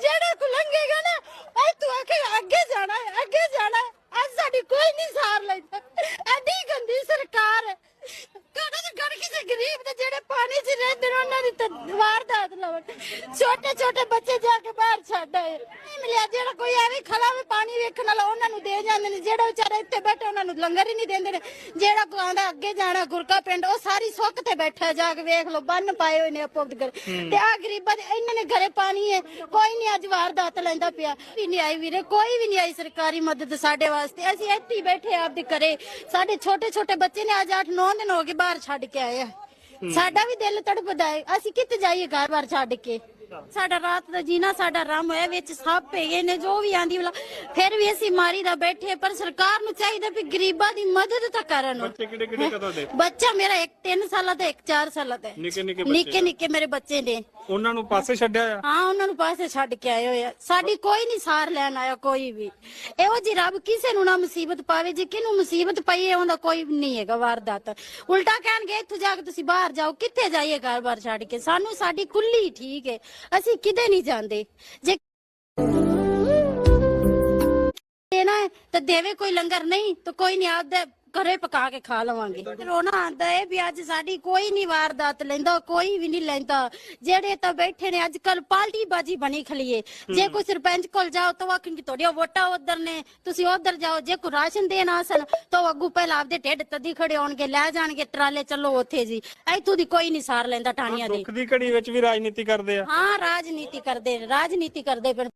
ਜਿਹੜਾ ਕੋ ਲੰਘੇਗਾ ਨਾ ਐ ਤੂੰ ਆਖੇ ਅੱਗੇ ਜਾਣਾ ਹੈ, ਅੱਗੇ ਜਾਣਾ ਹੈ। ਅੱਜ ਸਾਡੀ ਕੋਈ ਨਹੀਂ ਸਾਰ ਲੈਂਦਾ। ਐਡੀ ਗੰਦੀ ਸਰਕਾਰ ਹੈ। ਕਹਣਾ ਤੇ ਗੜ ਕਿਸੇ ਗਰੀਬ ਦੇ ਜਿਹੜੇ ਪਾਣੀ 'ਚ ਰਹਿੰਦੇ ਨੇ, ਉਹਨਾਂ ਦੀ ਤਾਂ ਵਾਰਦਾਤ ਲਾਵਣ ਛੋਟੇ ਛੋਟੇ ਬੱਚੇ ਜਾ ਕੇ ਬਾਹਰ ਛੱਡ ਆਏ। ਨਹੀਂ ਮਿਲਿਆ ਜਿਹੜਾ ਕੋਈ ਖੜਾ ਵੀ ਪਾਣੀ ਵੇਖਣ ਵਾਲਾ ਉਹਨਾਂ ਨੂੰ ਦੇ ਜਾਂਦੇ ਨੇ। ਜਿਹੜਾ ਵਿਚਾਰਾ ਇੱਥੇ ਬੈਠਾ ਉਹਨਾਂ ਨੂੰ ਲੰਗਰ ਹੀ ਨਹੀਂ ਦਿੰਦੇ ਨੇ। ਜਿਹੜਾ ਕੋ ਆਂਦਾ ਅੱਗੇ ਜਾਣਾ ਗੁਰਕਾ ਪਿੰਡ ਉਹ ਸਾਰੀ ਸੁੱਕ ਤੇ ਬੈਠਾ ਜਾ ਕੇ ਵੇਖ ਲਓ ਬੰਨ ਪਾਏ ਹੋਏ ਨੇ ਆਪੋ ਘਰ। ਤੇ ਆ ਗਰੀਬਾਂ ਦੇ ਇਹਨਾਂ ਨੇ ਘਰੇ ਪਾਣੀ ਹੈ। ਕੋਈ ਨਹੀਂ ਅੱਜ ਵਾਰਦਾਤ ਲੈਂਦਾ ਪਿਆ। ਵੀ ਨਹੀਂ ਆਈ ਵੀਰੇ ਕੋਈ ਵੀ ਨਹੀਂ ਆਈ ਸਰਕਾਰੀ ਮਦਦ ਸਾਡੇ ਵਾਸਤੇ। ਅਸੀਂ ਇੱਥੇ ਹੀ ਬੈਠੇ ਆਪਦੇ ਘਰੇ। ਸਾਡੇ ਛੋਟੇ ਛੋਟੇ ਬੱਚੇ ਨੇ ਅੱਜ 8-9 ਦਿਨ ਹੋ ਗਏ ਬਾਹਰ ਛੱਡ ਕੇ ਆਏ ਆ। ਸਾਡਾ ਵੀ ਦਿਲ ਤੜਪਦਾ ਹੈ। ਅਸੀਂ ਕਿੱਥੇ ਜਾਈਏ ਘਰ ਬਾਰ ਛੱਡ ਕੇ? ਸਾਡਾ ਰਾਤ ਦਾ ਜੀਣਾ ਸਾਡਾ ਰਾਮ ਹੋਇਆ ਵਿੱਚ ਸੱਪ ਹੈਗੇ ਨੇ ਜੋ ਵੀ ਆਂਦੀ ਵਾਲਾ ਫਿਰ ਵੀ ਅਸੀਂ ਮਾਰੀ ਦਾ ਬੈਠੇ ਪਰ ਸਰਕਾਰ ਨੂੰ ਚਾਹੀਦਾ ਵੀ ਗਰੀਬਾਂ ਦੀ ਮਦਦ ਤਾਂ ਕਰਨ। ਬੱਚੇ ਕਿਹੜੇ ਕਿਹੜੇ ਕਦੋਂ ਦੇ? ਬੱਚਾ ਮੇਰਾ ਇੱਕ 3 ਸਾਲਾਂ ਦਾ ਇੱਕ 4 ਸਾਲਾਂ ਦਾ। ਹੈ। ਨਿੱਕੇ ਨਿੱਕੇ ਨਿੱਕੇ ਬੱਚੇ ਨਿੱਕੇ ਮੇਰੇ ਬੱਚੇ ਨੇ। ਉਹਨਾਂ ਨੂੰ ਪਾਸੇ ਛੱਡਿਆ ਆ? ਹਾਂ ਉਹਨਾਂ ਨੂੰ ਪਾਸੇ ਛੱਡ ਕੇ ਆਏ ਹੋਏ ਆ। ਸਾਡੀ ਕੋਈ ਨਹੀਂ ਸਾਰ ਲੈਣ ਆਇਆ ਕੋਈ ਵੀ। ਇਹੋ ਜੀ ਰੱਬ ਕਿਸੇ ਨੂੰ ਨਾ ਮੁਸੀਬਤ ਪਾਵੇ ਜੇ ਕਿਹਨੂੰ ਮੁਸੀਬਤ ਪਈ ਹੈ ਉਹਦਾ ਕੋਈ ਨਹੀਂ ਹੈਗਾ ਵਾਰਦਾਤ। ਉਲਟਾ ਕਹਿਣਗੇ ਇੱਥੋਂ ਜਾ ਕੇ ਤੁਸੀਂ ਬਾਹਰ ਜਾਓ ਕਿੱਥੇ ਜਾਈਏ ਘਰ-ਬਾਰ ਛੱਡ ਕੇ? ਸਾਨੂੰ ਸਾਡੀ ਖੁੱਲੀ ਠੀਕ ਹੈ। ਅਸੀਂ ਕਿਤੇ ਨਹੀਂ ਜਾਂਦੇ। ਜੇ ਦੇਣਾ ਹੈ ਤਾਂ ਦੇਵੇ ਕੋਈ ਲੰਗਰ ਨਹੀਂ ਤਾਂ ਕੋਈ ਨਹੀਂ ਆਪਦੇ ਘਰੇ ਪਕਾ ਕੇ ਖਾ ਲਵਾਂਗੇ। ਰੋਣਾ ਆਂਦਾ ਹੈ ਵੀ ਅੱਜ ਸਾਡੀ ਕੋਈ ਨਹੀਂ ਵਾਰਦਾਤ ਲੈਂਦਾ ਕੋਈ ਵੀ ਨਹੀਂ ਲੈਂਦਾ। ਜਿਹੜੇ ਤਾਂ ਬੈਠੇ ਨੇ ਅੱਜ ਕੱਲ ਪਾਲਟੀ ਬਾਜੀ ਬਣੀ ਖਲੀਏ। ਜੇ ਕੋਈ ਸਰਪੰਚ ਕੋਲ ਜਾਓ ਤਾਂ ਆਖਣ ਕਿ ਤੁਹਾਡੀਆਂ ਵੋਟਾਂ ਉਧਰ ਨੇ ਤੁਸੀਂ ਉਧਰ ਜਾਓ। ਜੇ ਕੋਈ ਰਾਸ਼ਨ ਦੇਣ ਆਸਨ ਤਾਂ ਉਹ ਅੱਗੂ ਪਹਿਲਾਂ ਆਪਦੇ ਢਿੱਡ ਤੱਦੀ ਖੜੇ ਹੋਣਗੇ ਲੈ ਜਾਣਗੇ ਟਰਾਲੇ ਚੱਲੋ ਉੱਥੇ ਜੀ। ਇੱਥੋਂ ਦੀ ਕੋਈ ਨਹੀਂ ਸਾਰ ਲੈਂਦਾ ਟਾਣੀਆਂ ਦੀ। ਦੁੱਖ ਦੀ ਘੜੀ ਵਿੱਚ ਵੀ ਰਾਜਨੀਤੀ ਕਰਦੇ ਆ। ਹਾਂ ਰਾਜਨੀਤੀ ਕਰਦੇ ਰਾਜਨੀਤੀ ਕਰਦੇ ਫਿਰ।